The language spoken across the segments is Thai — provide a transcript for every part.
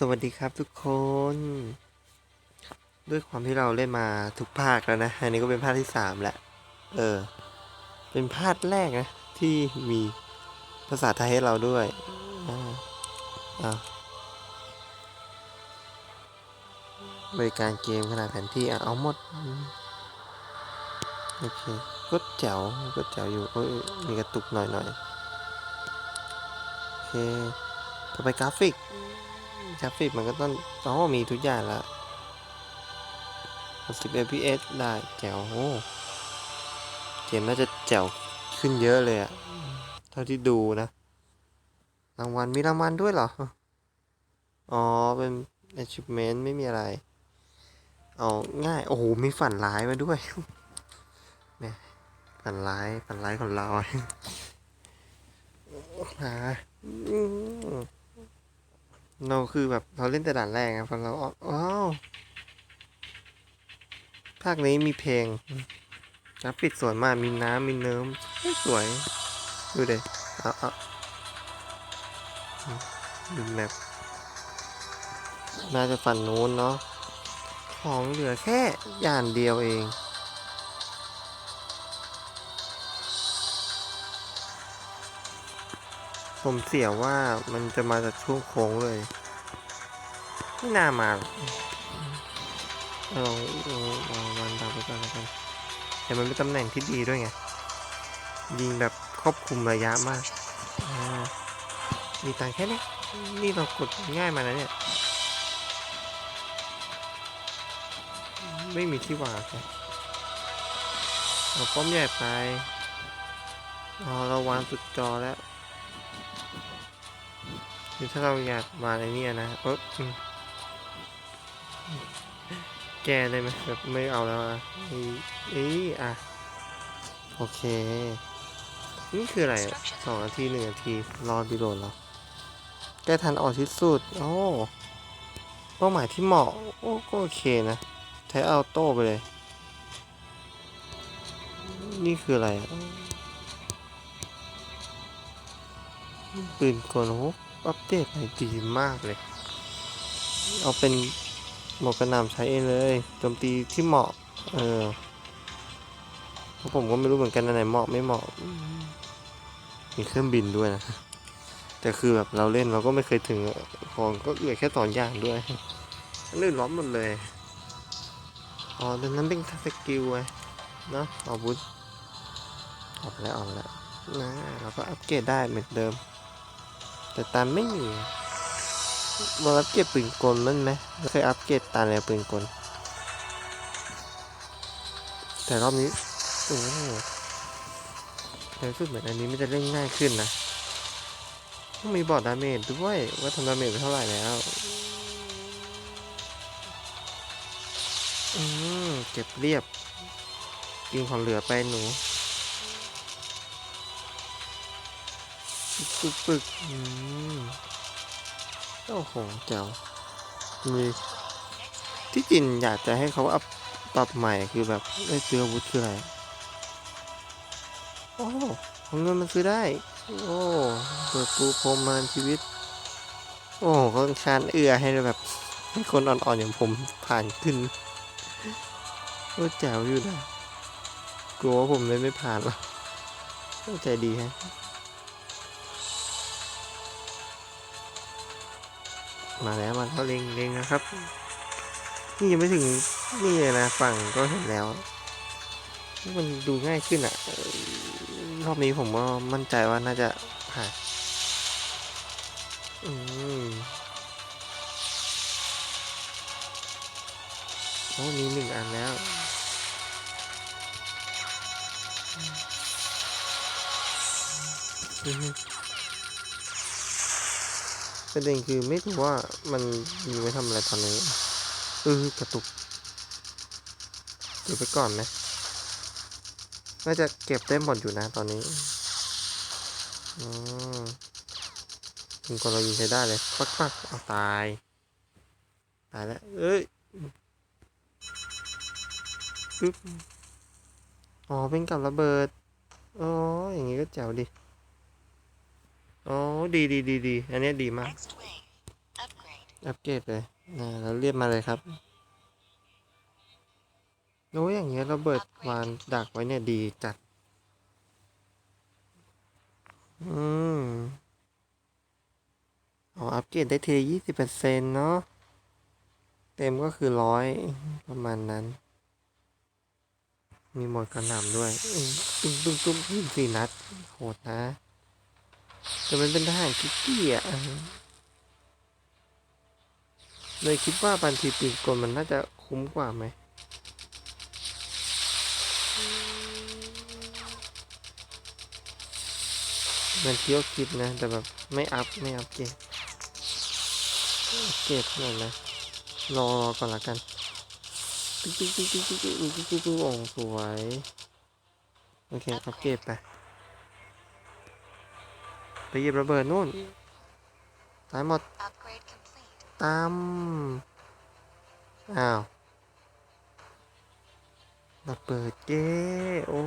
สวัสดีครับทุกคน ด้วยความที่เราเล่นมาทุกภาคแล้วนะ อันนี้ก็เป็นภาคที่สามแหละ เออ เป็นภาคแรกนะ ที่มีภาษาไทยให้เราด้วยอ่าบริการเกมขนาดแผนที่อะเอาหมด โอเค ก็แจ๋วก็แจ๋วอยู่เอ้ยมีกระตุกหน่อยหน่อยโอเค ต่อไปกราฟิก กราฟิกมันก็ต้องอ๋องมีทุกอย่างละ10 fps ได้แจ๋วโอ้เกมน่าจะแจ๋วขึ้นเยอะเลยอะเท่าที่ดูนะ รางวัลมีรางวัลด้วยเหรอ อ๋อ เป็น achievement ไม่มีอะไร เอาง่าย โอ้โห มีฝันร้ายมาด้วยเนี่ยฝันร้าย ฝันร้ายของเราอืม เราคือแบบเราเล่นแต่ด่านแรกไงพอเราออกว้าวภาคนี้มีเพลงกราฟิกสวยมากมีน้ำมีเนิ้มสวย ดูเด็เอาเอาดูแมปน่าจะฝั่นนู้นเนาะ ของเหลือแค่ย่านเดียวเอง ผมเสียว่ามันจะมาจากช่วงโค้งเลย ไม่น่ามาหรอกลองลองลองวันดับไปก่อนแล้วกันแต่มันเป็นตำแหน่งที่ดีด้วยไง ยิงแบบครอบคลุมระยะมาก มีตังแค่นี้ นี่เรากดง่ายมานะเนี่ย ไม่มีที่วางครับเอาป้อมใหญ่ไปเราวางสุดจอแล้ว คือถ้าเราอยากมาในนี่นะเอออืมแก้ได้ไหมแบบไม่เอาแล้วอะอีอีอะ โอเค นี่คืออะไรสองนาทีหนึ่งนาที รอดีโหลดเหรอ แก้ทันออกที่สุด โอ้เป้าหมายที่เหมาะ โอ้ก็โอเคนะใช้เอาโต้ไปเลย นี่คืออะไรปืนกลโอ้ อัปเดตใหม่ดีมากเลย เอาเป็นหมวกกระหน่ำใช้เองเลยโจมตีที่เหมาะ เออเพราะผมก็ไม่รู้เหมือนกันอันไหนเหมาะไม่เหมาะ มีเครื่องบินด้วยนะ แต่คือแบบเราเล่นเราก็ไม่เคยถึงของก็เหลือแค่สองอย่างด้วยอันอื่นล้อมหมดเลย อ๋อดังนั้นเป็นสกิลไงเนาะอาวุธออกแล้วออกแล้วนะเราก็อัปเกรดได้เหมือนเดิม แต่ตันไม่มีเราอัปเกรดปืนกลมันไหมเคยอัปเกรดตันแล้วปืนกล แต่รอบนี้โอ้โหแต่รู้สึกเหมือนอันนี้มันจะเล่นง่ายขึ้นนะต้องมีบอดดาเมจด้วยว่าทำดาเมจไปเท่าไหร่แล้วอืมเก็บเรียบกินของเหลือไปหนู ปึกปึกอืมโอ้โหเจ๋วมีที่จริงอยากจะให้เขาอัพปรับใหม่คือแบบได้ซื้ออาวุธคืออะไร โอ้ของเงินมันซื้อได้ โอ้เปิดปูพรมมานชีวิต โอ้เขาคานเอือให้แบบให้คนอ่อนๆอย่างผมผ่านขึ้นก็แจ๋วอยู่นะกลัวว่าผมเลยไม่ผ่านหรอกใจดีฮะ มาแล้วมาแล้วเล็งเล็งนะครับ นี่ยังไม่ถึงนี่เลยนะฝั่งก็เห็นแล้ว มันดูง่ายขึ้นอะเอ่อรอบนี้ผมก็มั่นใจว่าน่าจะผ่านอืมโอ้มีหนึ่งอันแล้วอือฮึ ประเด็นคือไม่รู้ว่ามันมีไว้ทำอะไรตอนนี้เออกระตุกเก็บไปก่อนไหมน่าจะเก็บได้หมดอยู่นะตอนนี้อืมยิงกลเรายิงใช้ได้เลยปักปักเอาตาย ตายแล้ว เอ้ยปึ๊บอ๋อเป็นกับระเบิด อ๋อ อย่างงี้ก็แจ๋วดิ อ๋อดีดีดีดีอันเนี้ยดีมาก Next wave. Upgrade. อัปเกรดเลยนะแล้วเรียกมาเลยครับโอ้ยอย่างเงี้ยระเบิดวานดักไว้เนี่ยดีจัด อืมอ๋ออัปเกรดได้ทียี่สิบเปอร์เซ็นต์เนาะ เต็มก็คือร้อยประมาณนั้น มีหมดกระหน่ำด้วยอืมตุ้มตุ้มตุ้มยิงสี่นัดโหดนะ แต่มันเป็นทหารคิกกี้อะเลยคิดว่าบันทีปีกกลมันน่าจะคุ้มกว่าไหมมันเที่ยวคิดนะ แต่แบบไม่อัพ ไม่อัพเกรดเกรดหน่อยนะ รอรอก่อนละกันติ๊กติ๊กติ๊กติ๊กติ๊กติ๊กติ๊กโอ่งสวย โอเคอัพเกรดไป หยิบระเบิดนู่น ตายหมด Upgrade complete. ตาม อ้าว ระเบิดเย้โอ้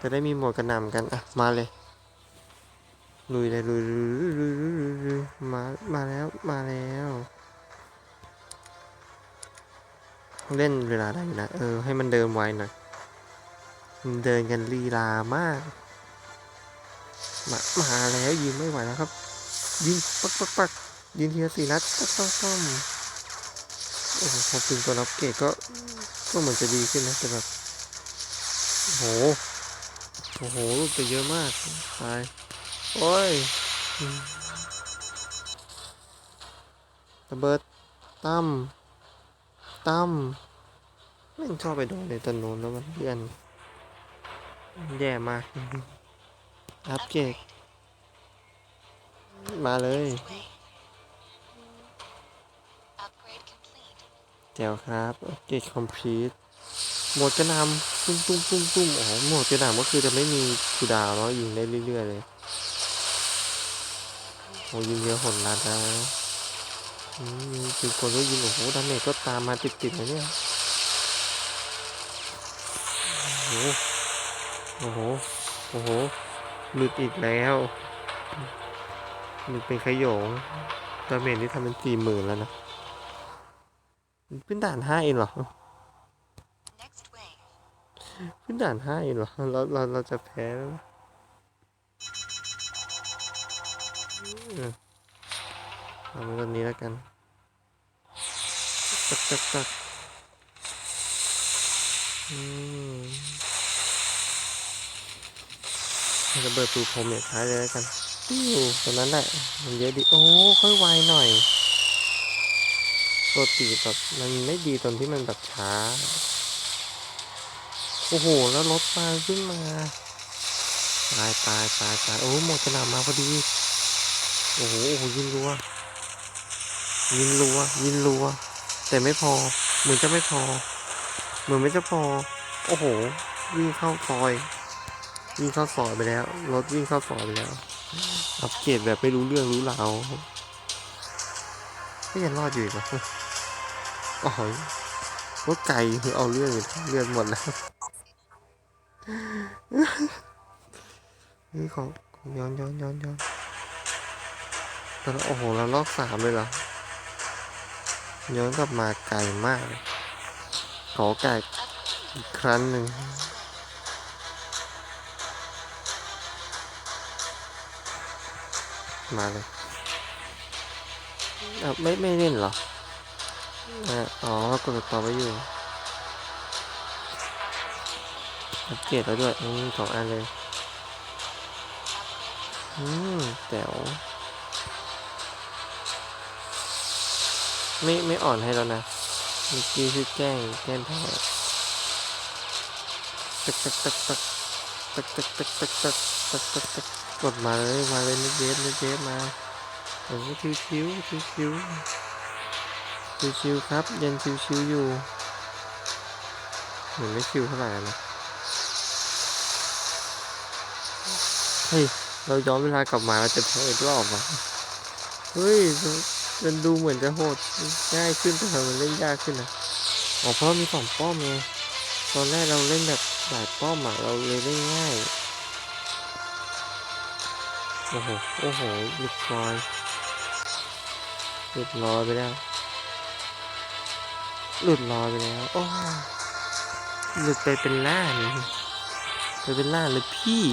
จะได้มีหมวดกระหน่ำกัน อะ มาเลย ลุยเลยลุยลุยลุยลุยลุยลุยลุยมา มาแล้ว มาแล้ว เล่นเวลาได้อยู่นะ เออ ให้มันเดินไวหน่อย มันเดินกันลีลามาก มาแล้วยิงไม่ไหวแล้วครับ ยิงปักปักปักยิงทีละสี่นัดปักปักปักโอ้โหพอปืนตัวรับเกรดก็ก็เหมือนจะดีขึ้นนะแต่แบบโอ้โหโอ้โหลูกไปเยอะมากตายโอ้ยระเบิดตั้มตั้มไม่ชอบไปโดนในต้นโน้นแล้วมันเพื่อนแย่มากอัปเกรด มาเลย Way. Upgrade complete. แจวครับอัปเกรดคอมพลีทหมดกระนำตุ้มตุ้มตุ้มตุ้มอ๋อหมดกระนำก็คือจะไม่มีคูดาวเนาะยิงได้เรื่อยๆเลยโอ้ยิงเยอะหนนัดนะอืมคือคนก็ยิงโอ้โหดาเมจก็ตามมาติดๆเลยเนี่ยโอ้โหโอ้โหโอ้โหหลุดอีกแล้ว มันเป็นขยงดาเมจนี่ทำเป็นสี่หมื่นแล้วนะเป็นด่านห้าเองเหรอขึ้นด่านห้าเองเหรอเราเราเราจะแพ้แล้วเอาไว้ตรงนี้แล้วกันตักตักตักอืมให้ระเบิดปูพรมเนี่ยท้ายเลยแล้วกัน ปิ้วตรงนั้นแหละมันเยอะดี โอ้ค่อยไวหน่อยตัวตีแบบมันไม่ดีตรงที่มันแบบช้า โอ้โห แล้วรถมาขึ้นมา ตายตายตายตายโอ้หมดกระหน่ำมาพอดี โอ้โหโอ้โหยิงรัว ยิงรัว ยิงรัว แต่ไม่พอ เหมือนจะไม่พอ เหมือนไม่จะพอ โอ้โห วิ่งเข้าซอย วิ่งเข้าซอยไปแล้ว รถวิ่งเข้าซอยไปแล้ว อัปเกรดแบบไม่รู้เรื่องรู้ราวก็ยังรอดอยู่อีกเหรออ๋อรถไก่คือเอาเรื่องอยู่เรื่องหมดแล้วนี่ของของย้อนย้อนย้อนย้อนแต่โอ้โหเราลอกสามเลยเหรอย้อนกลับมาไกลมาก ขอไก่อีกครั้งหนึ่ง มาเลยอะไม่ไม่เล่นเหรออ๋อกดต่อไปอยู่อัปเกรดแล้วด้วยอืมสองอันเลย อืมแจ๋วไม่ไม่อ่อนให้แล้วนะเมื่อกี้คือแกล้งแกล้งแพ้ตักตักตักตักตักตักตักตักตักตักตัก กดมาเลยมาเลยนิดเดฟนิดเดฟมาโอ้ชิวชิวชิวชิวชิวชิวครับ ยังชิวชิวอยู่เหมือนไม่ชิวเท่าไหร่นะเฮ้ยเราย้อนเวลากลับมาเราจะแพ้อีกรอบอะเฮ้ยมันดูเหมือนจะโหดง่ายขึ้นแต่มันเล่นยากขึ้นอะอ๋อเพราะมีสองป้อมไงตอนแรกเราเล่นแบบหลายป้อมอะเราเลยเล่นง่าย อ้โห โอ้โหลูกซอยหลุดลอยไปแล้ว หลุดลอยไปแล้ว โอ้หลุดไปเป็นล้านไปเป็นล้านเลยพี่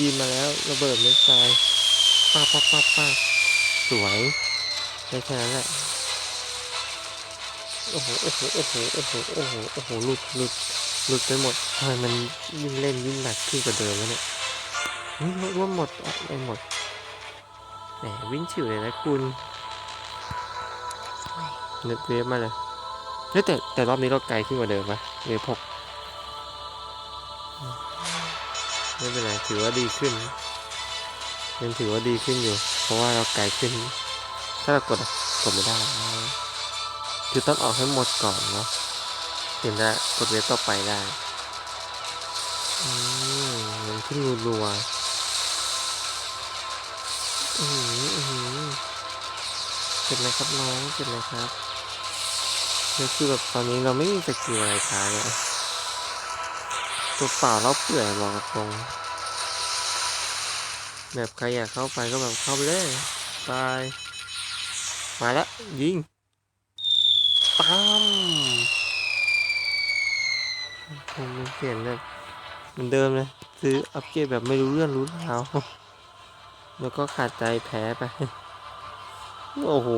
ดีมาแล้วระเบิดเม็ดทรายป้าป้าป้าป้าสวยได้แค่นั้นแหละ โอ้โหโอ้โหโอ้โหโอ้โหโอ้โหโอ้โหหลุดหลุดหลุดไปหมดทำไมมันยิ่งเล่นยิ่งหนักขึ้นกว่าเดิมแล้วเนี่ยนี่รว่าหมดอะไม่หมดแหมวิ่งฉิวเลยนะคุณเน็ตเวฟมาเลยเฮ้ยแต่แต่รอบนี้เราไกลขึ้นกว่าเดิมปะเวฟหกไม่เป็นไรถือว่าดีขึ้นยังถือว่าดีขึ้นอยู่ เพราะว่าเราไกลขึ้น ถ้าเรากดอะกดไม่ได้ คือต้องออกให้หมดก่อนเนาะถึงจะกดเวฟต่อไปได้อืมมันขึ้นรัวๆอือหืออือหือเจ็บไหมครับน้องเจ็บไหมครับนี่คือแบบตอนนี้เราไม่มีสกิลอะไรท้ายเลยตัวเปล่าเราเปื่อยบอกตรง แบบใครอยากเข้าไปก็แบบเข้าไปเลยไปมาแล้วยิง ตั้มผมมันเปลี่ยนแบบเหมือนเดิมเลยซื้ออัปเกรดแบบไม่รู้เรื่องรู้ราวแล้วก็ขาดใจแพ้ไป โอ้โห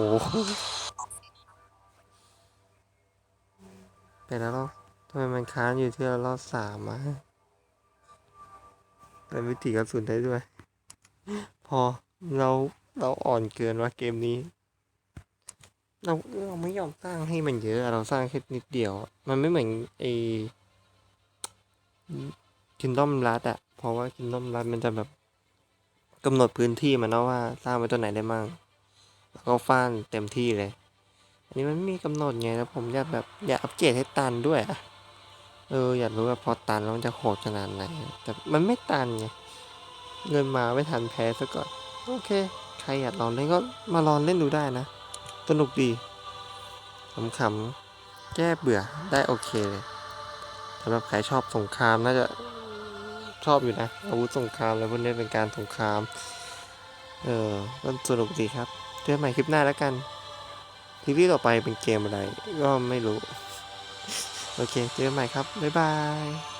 ไปแล้วรอบทำไมมันค้างอยู่ที่เรารอบสามอะแต่วิถีกระสุนได้ด้วย พอเราเราอ่อนเกินว่าเกมนี้ เราเราไม่ยอมสร้างให้มันเยอะ เราสร้างแค่นิดเดียว มันไม่เหมือนไอคินดอมรัดอะเพราะว่าคินดอมรัดมันจะแบบกำหนดพื้นที่มันเนาะว่าสร้างไว้ตัวไหนได้มั่งแล้วก็ฟ้านเต็มที่เลย อันนี้มันไม่มีกำหนดไงแล้วผมอยากแบบอยากอัปเกรดให้ตันด้วยอะเอออยากรู้ว่าพอตันแล้วมันจะโหดขนาดไหน แต่มันไม่ตันไงเงินมาไม่ทันแพ้ซะก่อน โอเค ใครอยากลองเล่นก็มาลองเล่นดูได้นะ สนุกดีขำๆแก้เบื่อได้โอเคเลยสำหรับใครชอบสงครามน่าจะชอบอยู่นะ อาวุธสงครามแล้วพวกนี้เป็นการสงคราม เออก็สนุกดีครับเจอกันใหม่คลิปหน้าแล้วกันทีที่ต่อไปเป็นเกมอะไร ก็ไม่รู้ โอเค เจอกันใหม่ครับ บ๊ายบาย